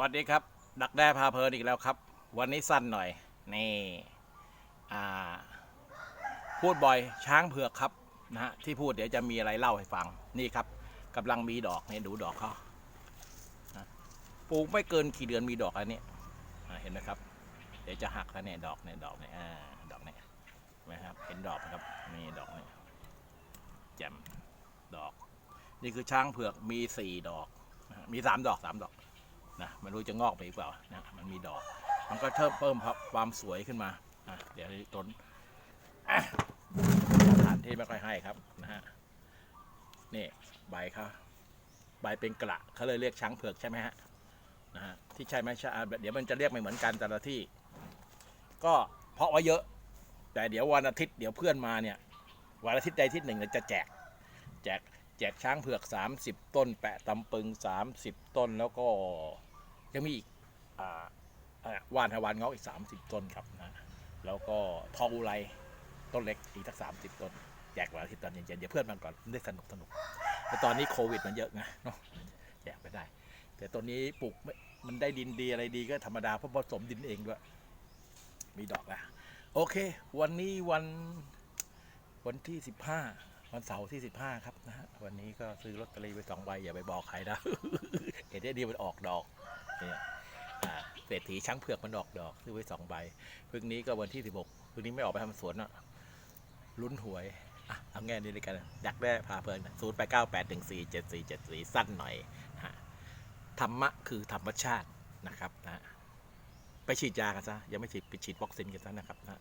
วัสดีครับ ดักแด้พาเพลินอีกแล้วครับ วันนี้สั้นหน่อย นี่อ่าพูดบ่อยช้างเผือกครับนะฮะที่พูดเดี๋ยวจะมีอะไรเล่าให้ฟังนี่ครับกำลังมีดอกเนี่ยดูดอกเขานะปลูกไม่เกินกี่เดือนมีดอกอันนี้อ่าเห็นไหมครับ เดี๋ยวจะหักแล้วเนี่ยดอกเนี่ยดอกเนี่ยดอกเนี่ยเห็นไหมครับเห็นดอกไหมครับนี่ดอกเนี่ยแจ่มดอก นี่คือช้างเผือกมีสี่ดอก มีสามดอกสามดอก นะไม่รู้จะงอกไปอีกเปล่านะมันมีดอก มันก็เพิ่มเพิ่มความสวยขึ้นมาอะเดี๋ยวต้นอะสถานที่ไม่ค่อยให้ครับนะฮะนี่ใบเขาใบเป็นกระเขาเลยเรียกช้างเผือกใช่ไหมฮะนะฮะที่ใช่ไหมใช่เดี๋ยวมันจะเรียกไม่เหมือนกันแต่ละที่ ก็เพาะไว้เยอะ แต่เดี๋ยววันอาทิตย์เดี๋ยวเพื่อนมาเนี่ยวันอาทิตย์ใดอาทิตย์หนึ่งเนี่ยจะแจกแจกแจกช้างเผือก 30 ต้น แปะตำปึง 30 ต้นแล้วก็ ยังมีอีกอว่านฮาวานเงาะอีก 30 ต้นครับนะแล้วก็ทองอุไรต้นเล็กอีกสักสามสิบต้นแจกวันอาทิตย์ตอนเย็นๆเดี๋ยวเพื่อนมันก่อนได้สนุกสนุกแต่ตอนนี้โควิดมันเยอะไงเนาะแจกไปได้ แต่ตอนนี้ปลูกม่มันได้ดินดีอะไรดีก็ธรรมดาเพราะผสมดินเองด้วย มีดอกแล้วโอเค วันนี้วันวันที่สิบห้าวันเสาร์ที่สิบห้าครับนะฮะวันนี้ก็ซื้อลอตเตอรี่ไปสองใบอย่าไปบอกใครนะเห็นได้ดีมันออกดอก เนี่ยเศรษฐีช้างเผือกมันออกดอกซื้อไว้สองใบพรุ่งนี้ก็วันที่สิบหกพรุ่งนี้ไม่ออกไปทำสวนอะลุ้นหวยอะเอาแง่นี้เลยกันอยากได้พาเพลินศูนย์แปดเก้าแปดหนึ่งสี่เจ็ดสี่เจ็ดสี่สั้นหน่อยฮะธรรมะคือธรรมชาตินะครับนะไปฉีดยากันซะยังไม่ฉีดไปฉีดวัคซีนกันซะนะครับนะ